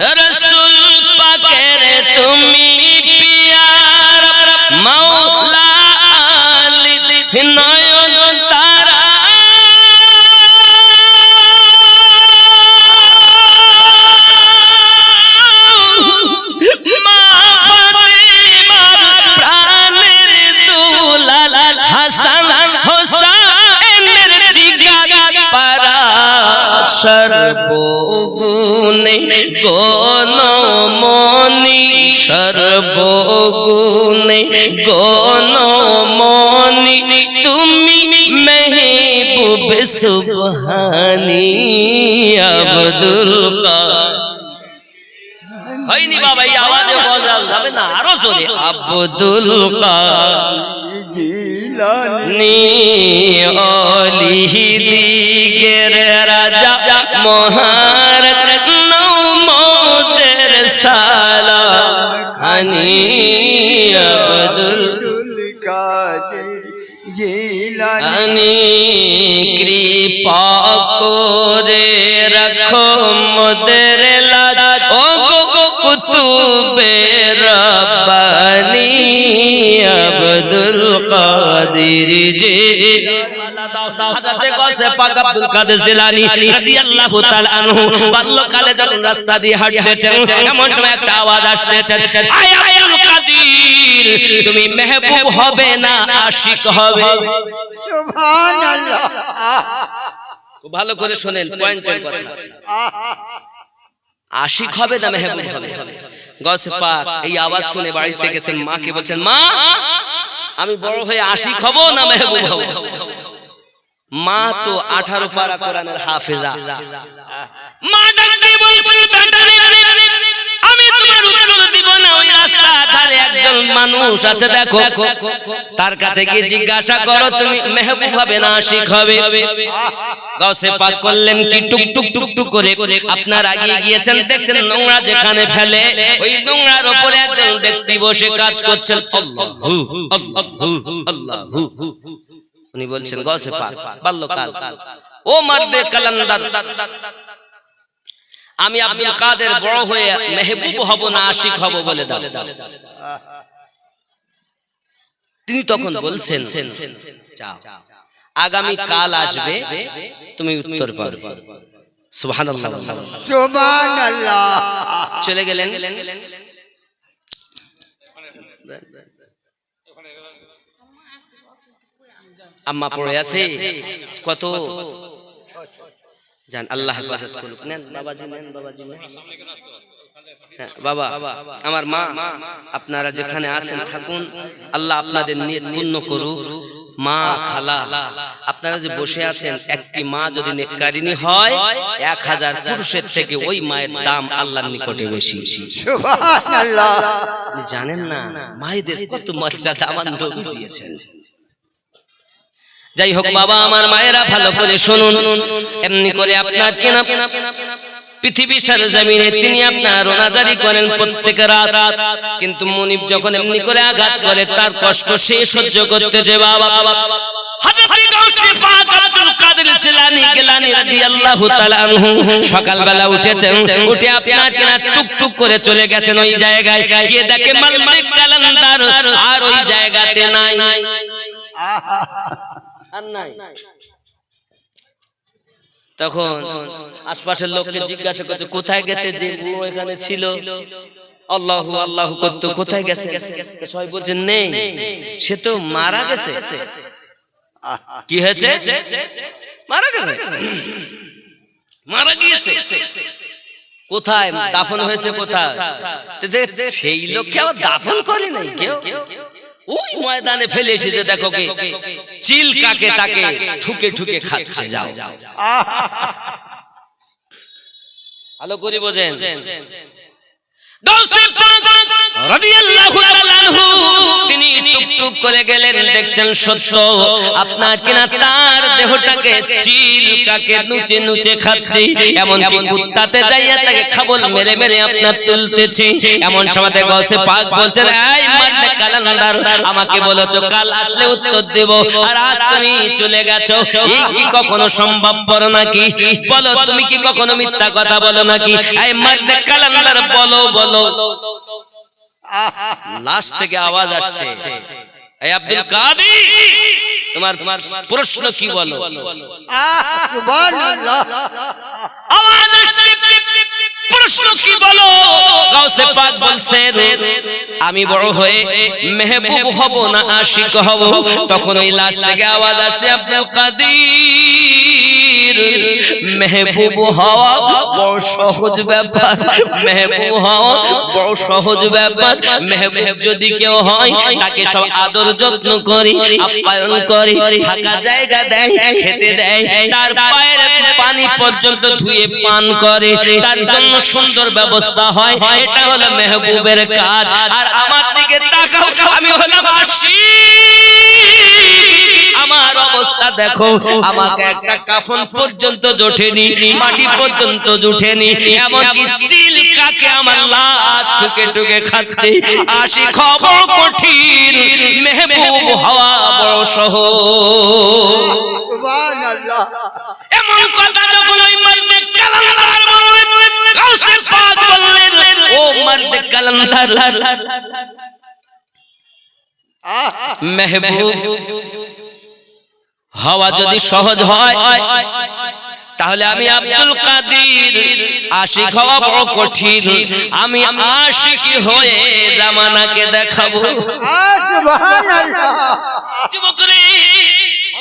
رس সুবহানি আব্দুল হয়নি বাবা, এই আওয়াজে বলা যাবে না, আরও জোরে। আব্দুল কানি অলি দিগের রাজা, মহারত নৌমদের সালা হানি আনি কৃপা করে রাখো মোদের লাজ। ও গো কুতুবে রব্বানি। আব্দুল কাদের জি। হাজরতে গৌসে পাক আব্দুল কাদের জিলানী রাদিয়াল্লাহু তাআলা আনহু বাল্যকালে যখন রাস্তা দিয়ে হাঁটতেছেন এমন সময় একটা আওয়াজ আসতেছে আয় আব্দুল কাদের তুমি মেহবুব হবে না আশিক হবে? খুব ভালো করে শোনেন পয়েন্টের কথা। আশিক হবে না মেহবুব হবে? গসে পাক এই আওয়াজ শুনে বাড়িতে গেছেন মাকে বলছেন মা! আমি বড় হয়ে আসি হব না মেহবুব হব? মা তো আঠারো পারা কোরআনের হাফেজা। মা ডাক দিয়ে বলছেন আমি তোমার উত্তর আপনার আগিয়ে গিয়েছেন, দেখছেন নোংরা যেখানে ফেলে। ওই নোংরার উপরে একজন ব্যক্তি বসে কাজ করছেন। উনি বলছেন গসে পাক, বাল্যকাল। ও মারদে কালান্দার। আমি আব্দুল কাদের বড় হয়ে মেহবুব হব না আশিক হব বলে দাও। তিনি তখন বলছেন আগামী কাল আসবে তুমি উত্তর পাবে। সুবহানাল্লাহ। চলে গেলেন। আম্মা পড়ে আছে। কত? জান আল্লাহ হেফাজত করুক। নেন বাবাজি নেন বাবাজি নেন। হ্যাঁ, বাবা আমার মা আপনারা যেখানে আছেন থাকুন আল্লাহ আপনাদের নিয়ত পূর্ণ করুক। মা খালা আপনারা যে বসে আছেন একটি মা যদি নেককারিনী হয় এক হাজার পুরুষের থেকে ওই মায়ের দাম আল্লাহর নিকটে বেশি। আপনি জানেন না মায়েদের কত মর্যাদা আমার দিয়েছেন। যাই হোক বাবা আমার মায়েরা ভালো করে শুনুন। এমনি করে আপনার কেনা পৃথিবী সরজমিনে তিনি আপনার রোনাদারি করেন প্রত্যেক রাত। কিন্তু মনিব যখন এমনি করে আঘাত করে তার কষ্ট সে সহ্য বাবা রাদিয়াল্লাহু তাআলা আনহু সকালবেলা উঠেছেন উঠে আপনার কিনা টুক টুক করে চলে গেছেন ওই জায়গায়। গিয়ে দেখে কালান্দার আর ওই জায়গাতে নাই। তখন আশপাশের লোককে জিজ্ঞাসা করছে কোথায় গেছে যে এখানে ছিল আল্লাহু আল্লাহ করতো কোথায় গেছে সবাই বলছে নেই সে তো মারা গেছে কি হয়েছে মারা গেছে মারা গিয়েছে কোথায় দাফন হয়েছে কোথায় সেই লোককে আবার দাফন করে নাই কেউ ওই ময়দানে ফেলে এসেছে দেখো কে চিল কাকে তাকে ঠুকে ঠুকে খাচ্ছে যাও। ভালো করে বোঝেন গাউসে পাক রাদিয়াল্লাহু তাআলা আনহু তিনি টুকটুক করে গেলেন, দেখছেন সত্য। আপনার কিনা তার দেহটাকে চিল কাকে নুচে নুচে কুত্তাতে যাইয়া তাকে খাবল মেরে মেরে আপনার তুলতেছে। এমন সময় গাউসে পাক আমাকে কাল আসলে উত্তর দেব। আর আজ তুমি চলে গেছো। কি কখনো সম্ভবপর নাকি? বলো, তুমি কি কখনো মিথ্যা কথা বলো নাকি? কালান্দার, বলো বলো। লাশ থেকে আওয়াজ আসছে আব্দুল কাদের? তোমার তোমার প্রশ্ন কি বলো? আওয়াজ আসছে। প্রশ্ন কি বলো? গাউসে পাক বলছেন আমি বড় হয়ে মেহবুব হব না আশিক হব? তখন ওই লাশ থেকে আওয়াজ আসছে আব্দুল কাদের। মেহবুব হওয়া বড় সহজ ব্যাপার। মেহবুব হওয়া বড় সহজ ব্যাপার। মেহবুব যদি কেউ হয়, তাকে সব আদর যত্ন করে, আপ্যায়ন করি, থাকা জায়গা দেয়, খেতে দেয়, তার পায়ের পানি পর্যন্ত ধুয়ে পান করে। তার জন্য সুন্দর ব্যবস্থা হয়। এটা হলো মেহবুবের কাজ। আর আমার দিকে তাকাও আমি হলাম আমার অবস্থা দেখো আমাকে একটা কাফন পর্যন্ত জোটেনি মাটি পর্যন্ত জুটেনি এমনকি চিল কাকে আমার লাত টুকে টুকে খাচ্ছে। আসি খবর কঠিন মেহবুব হওয়া বড় সুবহানাল্লাহ। এমন মেহবুব হওয়া যদি সহজ হয় তাহলে আমি আব্দুল কাদির আশিক হওয়া বড় কঠিন। আমি আশিকি হয়ে জামানাকে দেখাবো। সুবহানাল্লাহ।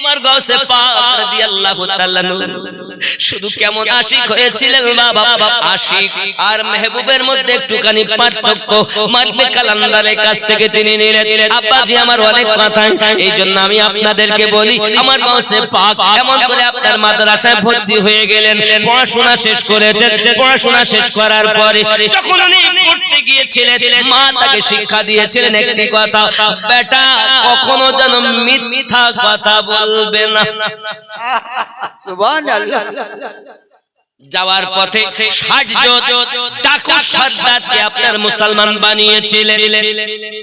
আমার গাছে পাক রাদিয়াল্লাহু তাআলা নূর। শুধু কেমন আশিক হয়েছিলেন বাবা আশিক। আর মেহবুবের মধ্যে একটুখানি পার্থক্য। মারবে কালান্দারের কাছ থেকে তিনি নিলেন। আব্বাজি আমার অনেক কথা এই জন্য আমি আপনাদেরকে বলি আমার গাছে পাক এমন করে আপনার মাদ্রাসায় ভর্তি হয়ে গেলেন পড়াশোনা শেষ করেছেন পড়াশোনা শেষ করার পরে যখন উনি পড়তে গিয়েছিলেন মা তাকে শিক্ষা দিয়েছিলেন একটি কথা। বেটা কখনো যেন মিথ্যা কথা বলবে না। সুবহানাল্লাহ। যাওয়ার পথে ষাট আপনার মুসলমান বানিয়েছিলেন।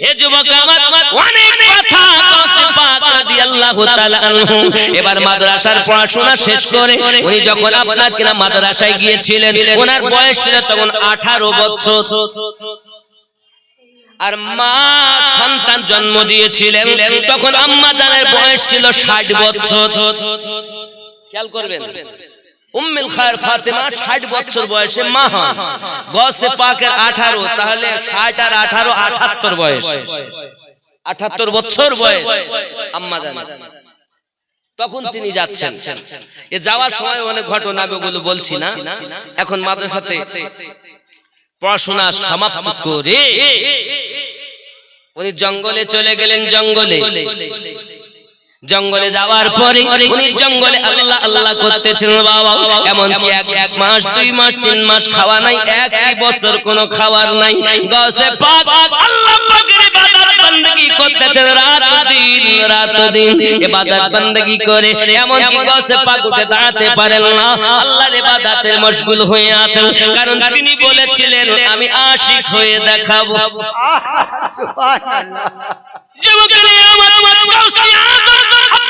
এ যুবক আমার অনেক কথা গাউসে পাক রাদিয়াল্লাহু তাআলা আনহু। এবার মাদ্রাসার পড়াশোনা শেষ করে উনি যখন আপনার কিনা মাদ্রাসায় গিয়েছিলেন, ওনার বয়স ছিল তখন 18 বছর। আর মা জন্ম দিয়েছিলেন, তখন আম্মা জানের বয়স ছিল 60 বছর। খেয়াল করবেন। উম্মুল খায়ের ফাতেমা 60 বছর বয়সে মা হন গসে পাকের 18 তাহলে 60 আর 18 78 বয়স। 78 বছর বয়স। আম্মা জানেন তখন তিনি যাচ্ছেন। এ যাওয়ার সময় অনেক ঘটনা আমি ওগুলো বলছি না। এখন মাদ্রাসাতে পড়াশোনা সমাপ্ত করে উনি জঙ্গলে চলে গেলেন জঙ্গলে। জঙ্গলে যাওয়ার পরে উনি জঙ্গলে আল্লাহ আল্লাহ করতেছেন বাবা। এমন কি এক এক মাস দুই মাস তিন মাস খাওয়া নাই এক বছর কোনো খাবার নাই। গসে পাক আল্লাহ পাকের ইবাদত বندگی করতেছেন রাত দিন রাত দিন। ইবাদত বندگی করে এমন কি গসে পাক উঠে দাঁড়াতে পারেন না। আল্লাহর ইবাদতের মশগুল হয়ে আছেন। কারণ তিনি বলেছিলেন আমি আশিক হয়ে দেখাবো। সুবহানাল্লাহ। যুবকেরা আমার আব্দুল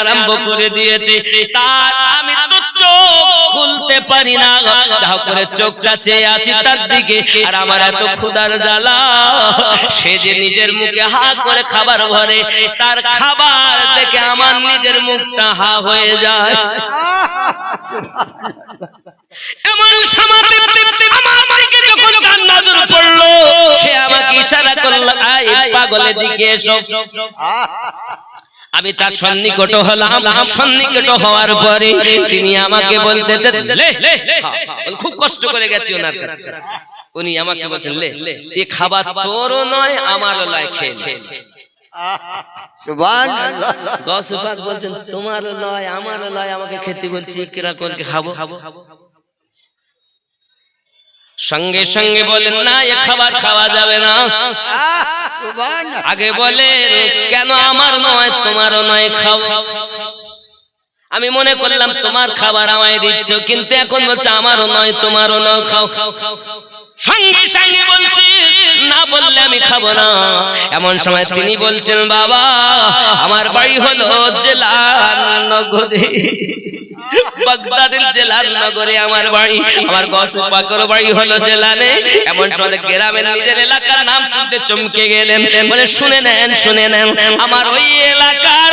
আরম্ভ করে দিয়েছে। তার আমি তো চোখ খুলতে পারি না। যা করে চোখটা চেয়ে আছি তার দিকে। আর আমার এত ক্ষুদার জ্বালা। সে যে নিজের মুখে হা করে খাবার ভরে, তার খাবার দেখে আমার নিজের মুখটা হা হয়ে যায়। দিকে যখন তার নজর পড়ল পাগলের দিকে এসো। আমি তার সন্নিকট হলাম। সন্নিকট হওয়ার পরে তিনি আমাকে বলতেছেন লে খা, খা। বলে, খুব কষ্ট করে গেছি ওনার কাছে। উনি আমাকে বলছেন লে এ খাবার তোরও নয় আমারও নয় খেয়ে বলছেন তোমারও নয় আমারও নয় আমাকে খেতে বলছি কিরা করে খাব? সঙ্গে সঙ্গে বলেন, না, এ খাবার খাওয়া যাবে না। আগে বলে, কেন আমার নয়, তোমারও নয়, খাও। আমি মনে করলাম, তোমার খাবার আমায় দিচ্ছ, কিন্তু এখন বলছে, আমারও নয়, তোমারও নয়, খাও। খাও খাও খাও সঙ্গে সঙ্গে বলছি, না বললে আমি খাব না। এমন সময় তিনি বলছেন, বাবা, আমার বাড়ি হলো জেলার নগরে। বাগদাদের জেলার নগরে আমার বাড়ি। আমার বাড়ি এমন সময় এলাকার নাম শুনতে চমকে গেলেন। বলে, শুনে নেন শুনে নেন, আমার ওই এলাকার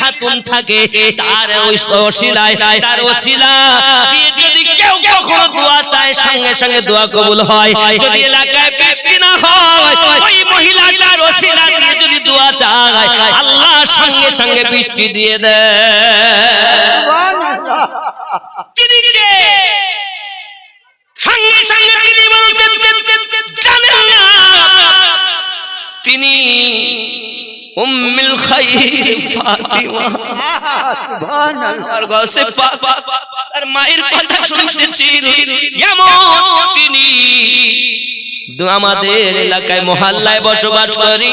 খাতুন থাকে। তার ওই ওসিলায় তার ওসিলা কেউ কখনো দোয়া চায় সঙ্গে সঙ্গে দোয়া কবুল হয়। যদি এলাকায় বৃষ্টি না হয় ওই মহিলাটার ওসিলা দিয়ে যদি দোয়া চায় আল্লাহ সঙ্গে সঙ্গে বৃষ্টি দিয়ে দেয়। তিনি কে? সঙ্গে সঙ্গে তিনি বলছেন জানেন না। তিনি উম্মুল খাইর ফাতিমা মায়ের কথা তিনি দু আমাদের এলাকায় মহল্লায় বসবাস করি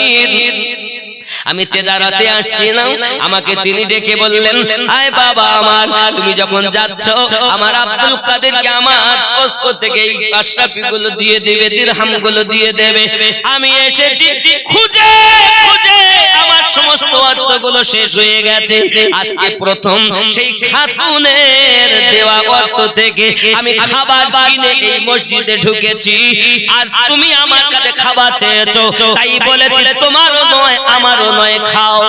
আমি তেজারাতে আসছিলাম। আমাকে তিনি ডেকে বললেন আয় বাবা আমার তুমি যখন যাচ্ছ আমার আব্দুল কাদেরকে আমার পক্ষ থেকে এই আশরাফি গুলো দিয়ে দেবে দিরহামগুলো দিয়ে দেবে। আমি এসেছি খুঁজে খুঁজে। আমার সমস্ত অর্থগুলো শেষ হয়ে গেছে। আজকে প্রথম সেই খাতুনের দেওয়া অর্থ থেকে আমি খাবার কিনে এই মসজিদে ঢুকেছি। আর তুমি আমার কাছে খাবার চেয়েছো, তাই বলেছি, তোমারও নয়, আমারও নয়, খাও।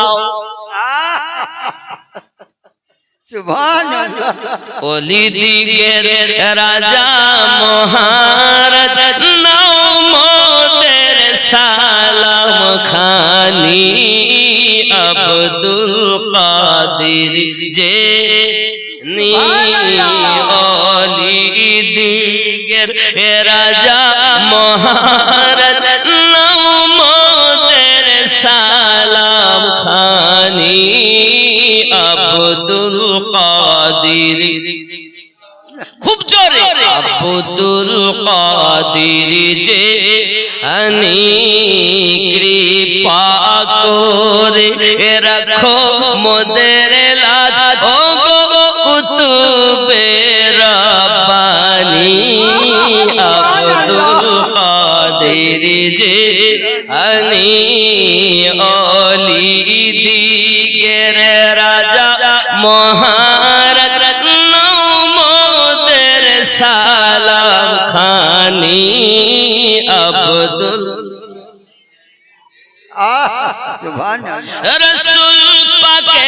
অলি দিগের রাজা মহারাজ নাও মোদের সালাম খানি আব্দুল কাদির যে নি অলি দিগের রাজা মহারাজ আব্দুল কাদির যে আনি কৃপা করে রাখো মোদের লাজ। ও গো কুতুবে রব্বানি, আব্দুল কাদির যে আনি অলি দিগের রাজা মহারাজ রসুল পাকের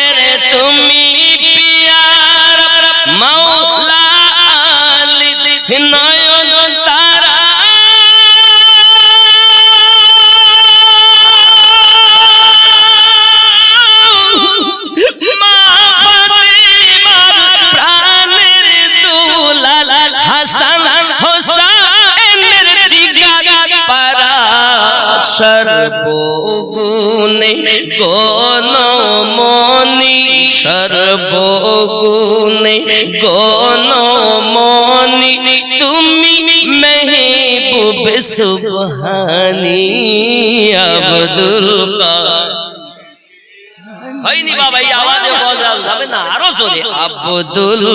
আব্দুল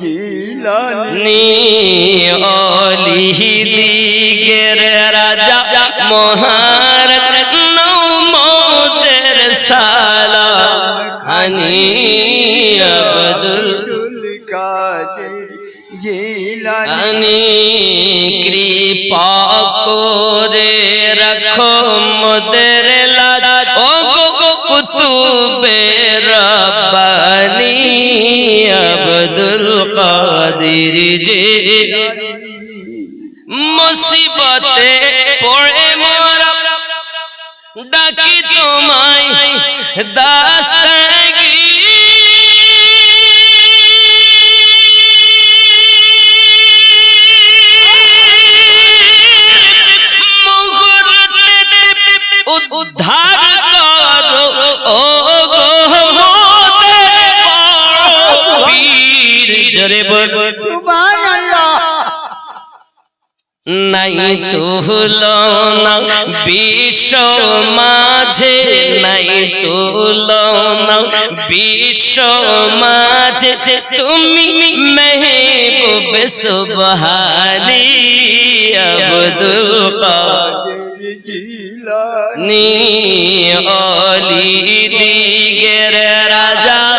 জিলানি নি অলি দিগের রাজা মহারাজ নৌমদের সালাম হানি আব্দুল জিলানি কৃপা করে রাখো মোদের রব্বানি আব্দুল কাদির জি মুসিবতে পড়ে মোরা ডাকি তোমায় দাস্তাগি নাই তুলনা বিশ্ব মাঝে নাই তুলনা বিশ্ব মাঝে তুমি মেহবুব সুবহানি আব্দুল কাদের জিলানি অলি দিগের রাজা।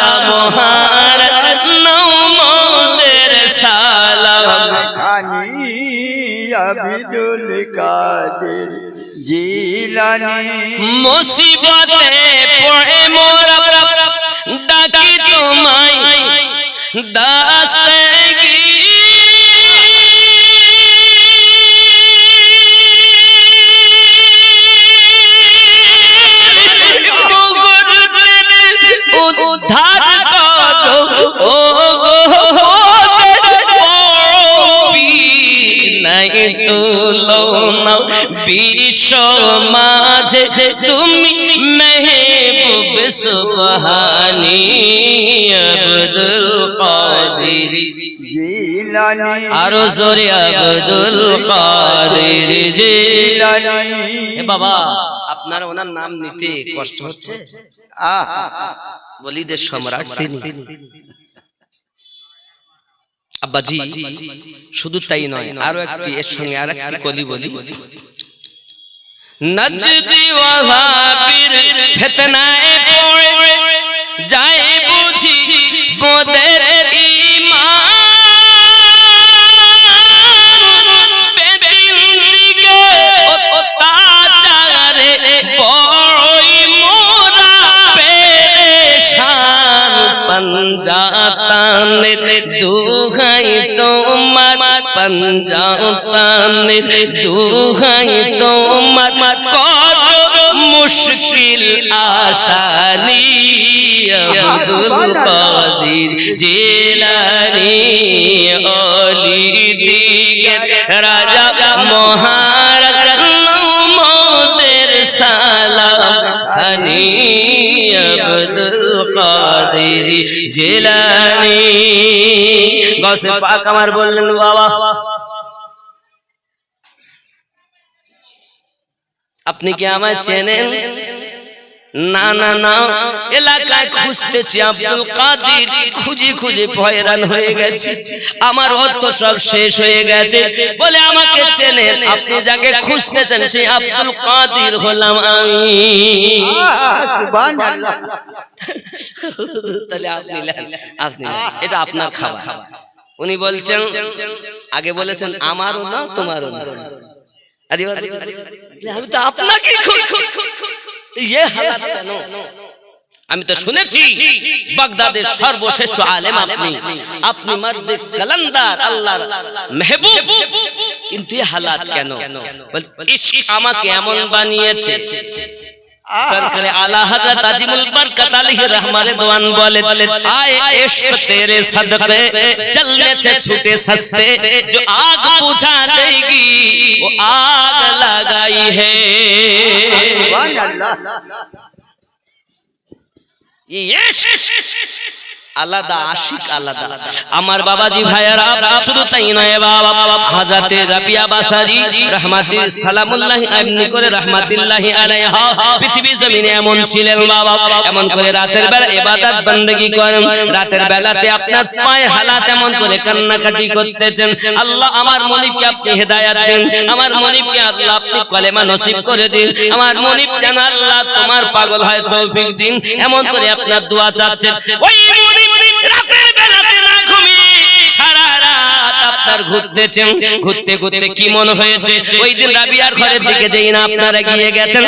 আবিদুল কাদের জিলানি। মুসিবতে পড়ে মোরা ডাকি তোমায় দাস্তাগি আব্দুল কাদের জিলানি এ বাবা, আপনার ওনার নাম নিতে কষ্ট হচ্ছে? আহা বলিদের সম্রাট তিনি। আব্বাজি, শুধু তাই নয়, আরও একটি, এর সঙ্গে আর একটি কলি বলি। নজদি ওয়াহাবির ফিতনায় পড়ে আসানি আব্দুল কাদির জেলানি অলি দিগের রাজা মহারাজ মোদের সালাম খানি আব্দুল কাদির জেলানি গসে পাক আমার বললেন বাবা আপনি কি আমায় চেনেন না না না। এলাকায় খুঁজতেছি, আব্দুল কাদির। খুঁজে খুঁজে ভয়রান হয়ে গেছে। আমার অর্থ সব শেষ হয়ে গেছে। বলে আমাকে চেনেন, আপনি যাকে খুঁজতেছেন, সেই আব্দুল কাদির হলাম আমি। তাহলে আপনি আপনি এটা আপনার খাবার। উনি বলছেন, আগে বলেছেন, আমারও না, তোমারও না। আরে আমি তো আপনাকে ইয়ে হালাত কেন? আমি তো শুনেছি বাগদাদের সর্বশ্রেষ্ঠ আলেম আপনি। আপনি। মার্দে কালান্দার আল্লাহর মেহবুব। কিন্তু হালাত কেন? আমাকে এমন বানিয়েছে। सरकार आला हज़रत अजीमुल बरकत अलैहि रहमत दवान बोले आए इश्क तेरे सदके चलने से छूटे सस्ते जो आग बुझा देगी वो आग लगाई है। सुभान अल्लाह। ये इश्क। আলাদা আশিক আলাদা। আমার বাবাজি ভাইয়ারা শুধু তাই নয় বাবা হাজাতে রাবিয়া বাসারি রহমাতি সালামুল্লাহ এমনি করে রহমাতুল্লাহি আলাইহা। পৃথিবী জমিনে এমন ছিলেন বাবা এমন করে রাতের বেলা ইবাদত বندگی করেন রাতের বেলাতে আপনার পায়ে হালাত এমন করে কান্নাকাটি করতেছেন। আল্লাহ আমার মনিবকে আপনি হেদায়েত দেন আমার মনিবকে আল্লাহ আপনি কলেমা নসিব করে দিন। আমার মনিব জান আল্লাহ তোমার পাগল হয় তৌফিক দিন। এমন করে আপনার দোয়া চাচ্ছেন ওই ঘুরতে ঘুরতে কি মনে হয়েছে ওই দিন ঘরের দিকে যেই না আপনারা গিয়ে গেছেন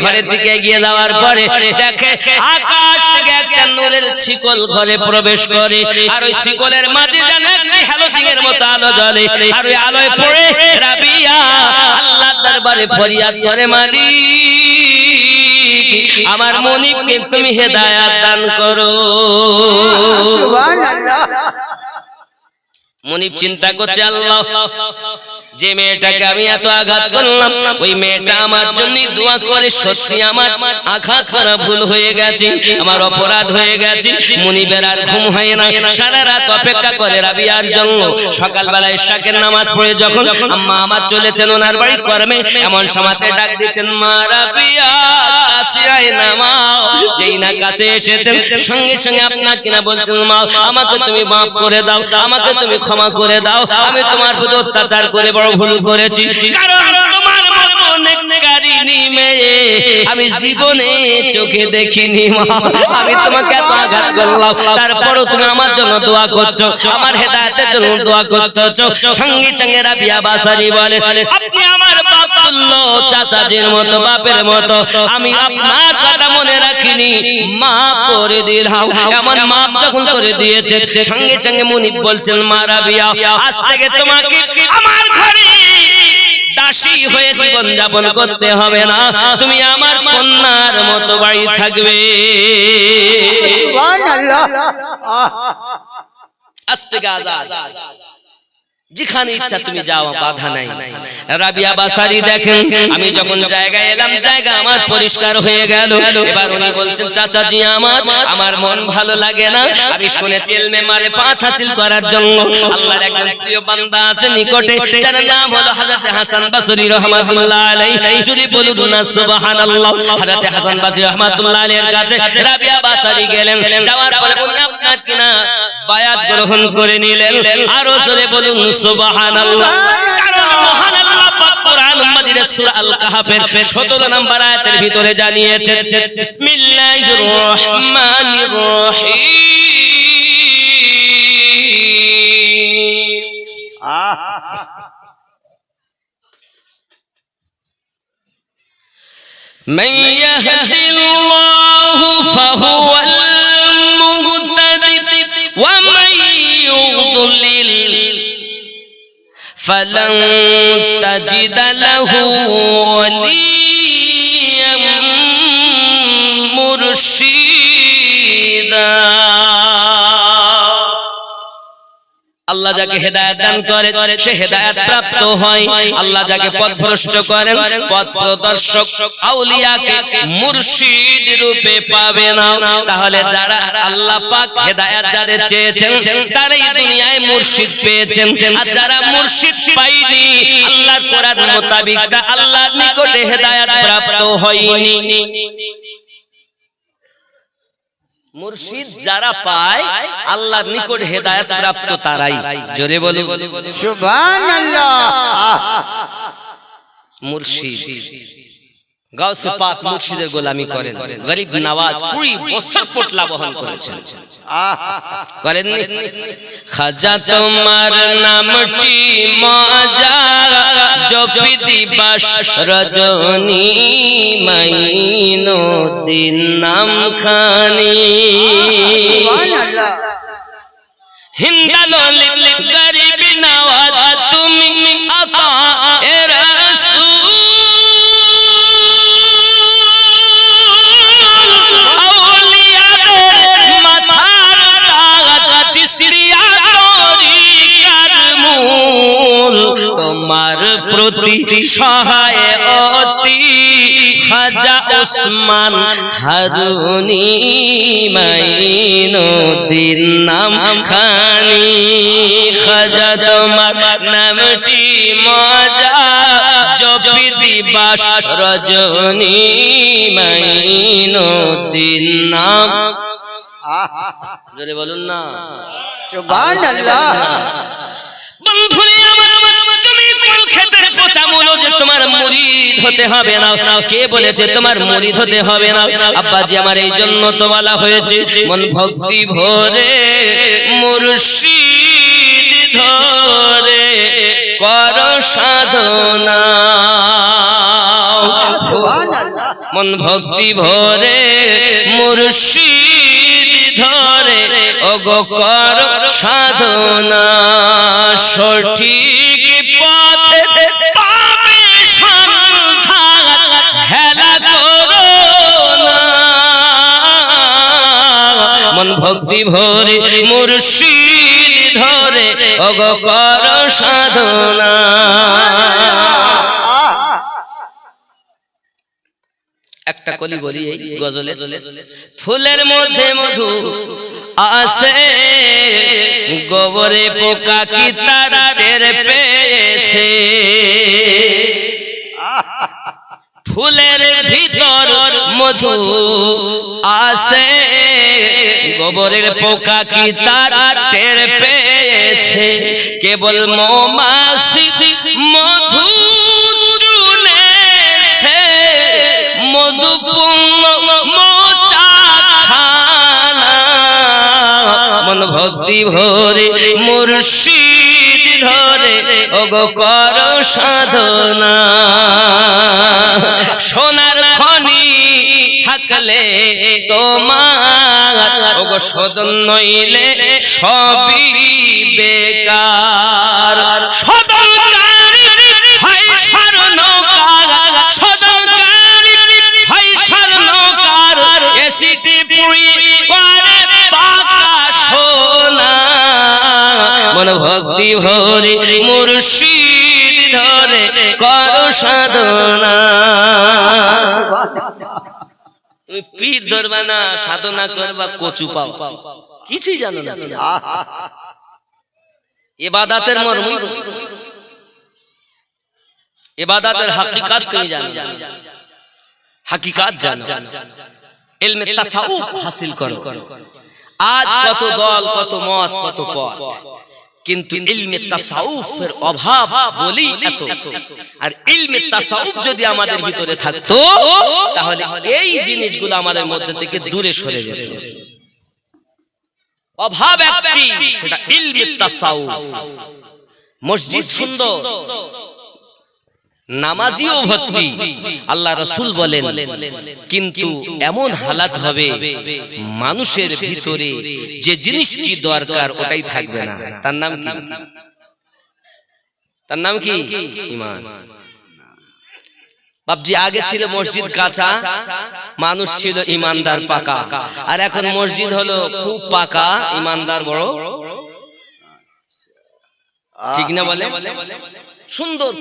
ঘরের দিকে যাওয়ার পরে দেখে আকাশ থেকে একটা নূরের শিকল ঘরে প্রবেশ করে। আর ওই শিকলের মাঝে যেন একটি হ্যালোজিং এর মতো আলো জ্বলে। আর ওই আলোয় পড়ে রাবিয়া আল্লাহ দরবারে ফরিয়াদ করে মালিক। আমার মনিবকে তুমি হেদায়াত দান করো। সুবহানাল্লাহ। মনিব চিন্তা করছে আল্লাহ। যে মেয়েটাকে আমি এত আঘাত করলাম, ওই মেয়েটা আমার জন্য দোয়া করে, সত্যি আমার আঘাত করা ভুল হয়ে গেছে, আমার অপরাধ হয়ে গেছে, মনিবের আর ঘুম হয় না। সারা রাত অপেক্ষা করে রাবিয়ার জন্য সকালবেলা ইশাকের নামাজ পড়ে যখন আম্মা আমার চলেছেন ওনার বাড়ি কর্মে, এমন সমাজে ডাক দিচ্ছেন, মা রাবিয়া যেই না কাছে এসেছেন, সঙ্গে সঙ্গে আপনার কিনা বলছেন, মা, আমাকে তুমি মাফ করে দাও, আমাকে তুমি ক্ষমা করে দাও, আমি তোমার প্রতি অত্যাচার করে বড় ভুল করেছি। আমি জীবনে চোখে দেখিনি আমি তোমাকে এত আঘাত করলাম, তারপরও তুমি আমার জন্য দোয়া করছ, আমার হেদায়েতের জন্য দোয়া করতেছো। সঙ্গে সঙ্গে বলে, আপনি তুল্য চাচাজির মতো বাপের মতো। আমি আপনার কথা মনে রাখিনি। মাফ করে দিলাম এমন মাপ যখন করে দিয়েছে সঙ্গে সঙ্গে মুনিব বলছেন মা রাবিয়া আজ থেকে তোমাকে আমার ঘরে দাসী হয়ে জীবন যাপন করতে হবে না। তুমি আমার কন্যার মতো বাড়ি থাকবে। আজ থেকে আজাদ। যেখানে ইচ্ছা তুমি যাও বাধা নাই। রাবিয়া বাসারি দেখেন আমি যখন জায়গায় এলাম জায়গা আমার পরিষ্কার হয়ে গেল। এবার উনি বলছেন চাচাজি আমার আমার মন ভালো লাগে না। আমি শুনেছি এলমে মারে পাঁচ হাসিল করার জন্য আল্লাহর একজন প্রিয় বান্দা আছে নিকটে। যার নাম হলো হযরত হাসান বাসরি রহমাতুল্লাহ আলাইহি। জুরি বলুন না সুবহানাল্লাহ। হযরত হাসান বাসরি রহমাতুল্লাহ আলাইহির কাছে রাবিয়া বাসারি গেলেন। যাওয়ার পরে উনি আপনার কিনা বায়াত গ্রহণ করে নিলেন। আরও জোরে বলুন সুবহানাল্লাহ কারণ মহান আল্লাহ পাক কোরআন মাজিদের সূরা আল কাহাফের 17 নম্বর আয়াতের ভিতরে জানিয়েছেন বিসমিল্লাহির রহমানির রহিম আহ من يهد الله فهو فلن تجد له وليا مرشدا আল্লাহ যাকে হেদায়েত দান করে, সে হেদায়েত প্রাপ্ত হয়। আল্লাহ যাকে পথভ্রষ্ট করেন, পথ প্রদর্শক আউলিয়াকে মুর্শিদ রূপে পাবে না। তাহলে যারা আল্লাহ পাক হেদায়েত যাদের চেয়েছেন, তারাই দুনিয়ায় মুর্শিদ পেয়েছেন। আর যারা মুর্শিদ পাইনি আল্লাহর কোরআন মোতাবিক তা আল্লাহর নিকটে হেদায়েত প্রাপ্ত হয়নি। মুর্শিদ যারা পায় আল্লাহর নিকট হেদায়েত প্রাপ্ত তারাই। জোরে বলে সুবহানাল্লাহ। মুর্শিদ। গাউসে পাক মুর্শিদের গোলামি করেন। গরিব নওয়াজ কুড়ি বছর পোটলা বহন করেছেন। আহ খাজা তোমার নামটি মজা জপি দিবাস রজনী মাইনো দিন নাম খানি হিন্দালো লিপ লিপ গরিব নওয়াজ তুমি আতা এ তোমার প্রতি সহায় অতি খাজা ওসমান হারুনি মাইনুদ্দিন নাম খানি খাজা তোমার নামটি মজা জপি দিবাস রজনী মাইনুদ্দিন নাম। জোরে বলুন না। সুবহানাল্লাহ। বন্ধুরে আমার পচা মূলো যে তোমার মুরিদ হতে হবে না। কে বলেছে তোমার মুরিদ হতে হবে না? আব্বাজি আমার এই জন্য তো বলা হয়েছে মন ভক্তি ভরে মুর্শিদ ধরে কর সাধনা। মন ভক্তি ভরে মুর্শিদ ধরে, ওগো কর সাধনা, সঠিক পথে পাবে সন্ধান, হেলা করো মন ভক্তি ভরে মুর্শিদ ধরে কর সাধনা। একটা কলি বলি এই গজলে ফুলের মধ্যে মধু আসে গোবরে পোকা কি তারা টের পেয়েছে? ফুলের ভিতর মধু আসে গোবরের পোকা কি তারা টের পেয়েছে? কেবল মৌমাছি মধু মধুপূর্ণ মন ভক্তি ভরে মুর্শিদ ধরে, ওগো কর সাধনা। সোনার খনি থাকলে তোমার, ওগো সদন নইলে সবই বেকার। সদনকারী মন ভক্তি ভরে মুর্শিদ ধরে কর সাধনা। তুমি পীর ধরবা না, সাধনা করবা, কচু পাও কিছুই জানো না এবাদাতের মর্ম। এবাদাতের হাকিকাত তুমি জানো। হাকিকাত জানো। ইলমে তাসাউফ হাসিল করো। আজ কত দল কত মত কত পথ। কিন্তু ইলমে তাসাউফের অভাব বলি এত। আর ইলমে তাসাউফ যদি আমাদের ভিতরে থাকতো তাহলে এই জিনিসগুলো আমাদের মধ্যে থেকে দূরে সরে যেত। অভাব একটি সেটা ইলমে তাসাউফ। মসজিদ সুন্দর নামাজিও ভক্তি আল্লাহ রসুল বলেন কিন্তু এমন হালাত হবে মানুষের ভিতরে যে জিনিসটি দরকার ওটাই থাকবে না। তার নাম কি? তার নাম কি? ইমান। বাবজি আগে ছিল মসজিদ কাঁচা মানুষ ছিল ইমানদার পাকা। আর এখন মসজিদ হলো খুব পাকা ইমানদার বড়। ঠিক না বলে? সুন্দর।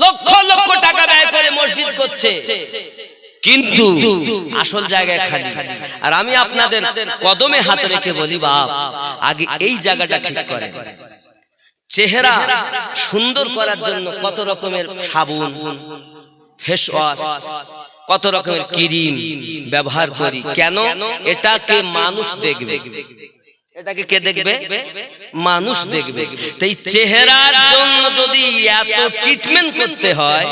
লক্ষ লক্ষ টাকা ব্যয় করে মসজিদ করছে। কিন্তু আসল জায়গায় খালি। আর আমি আপনাদের কদমে হাত রেখে বলি বাপ আগে এই জায়গাটা ঠিক করে চেহারা সুন্দর করার জন্য কত রকমের সাবুন ফেস ওয়াশ কত রকমের ক্রিম ব্যবহার করি। কেন? এটাকে মানুষ দেখবে। এটাকে কে দেখবে? মানুষ দেখবে। তো এই চেহারার জন্য যদি এত ট্রিটমেন্ট করতে হয়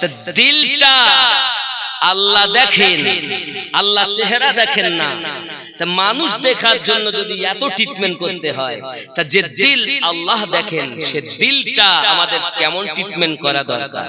তা দিলটা আল্লাহ দেখেন আল্লাহ চেহারা দেখেন না। তা মানুষ দেখার জন্য যদি এত ট্রিটমেন্ট করতে হয় তা যে দিল আল্লাহ দেখেন সে দিলটা আমাদের কেমন ট্রিটমেন্ট করা দরকার?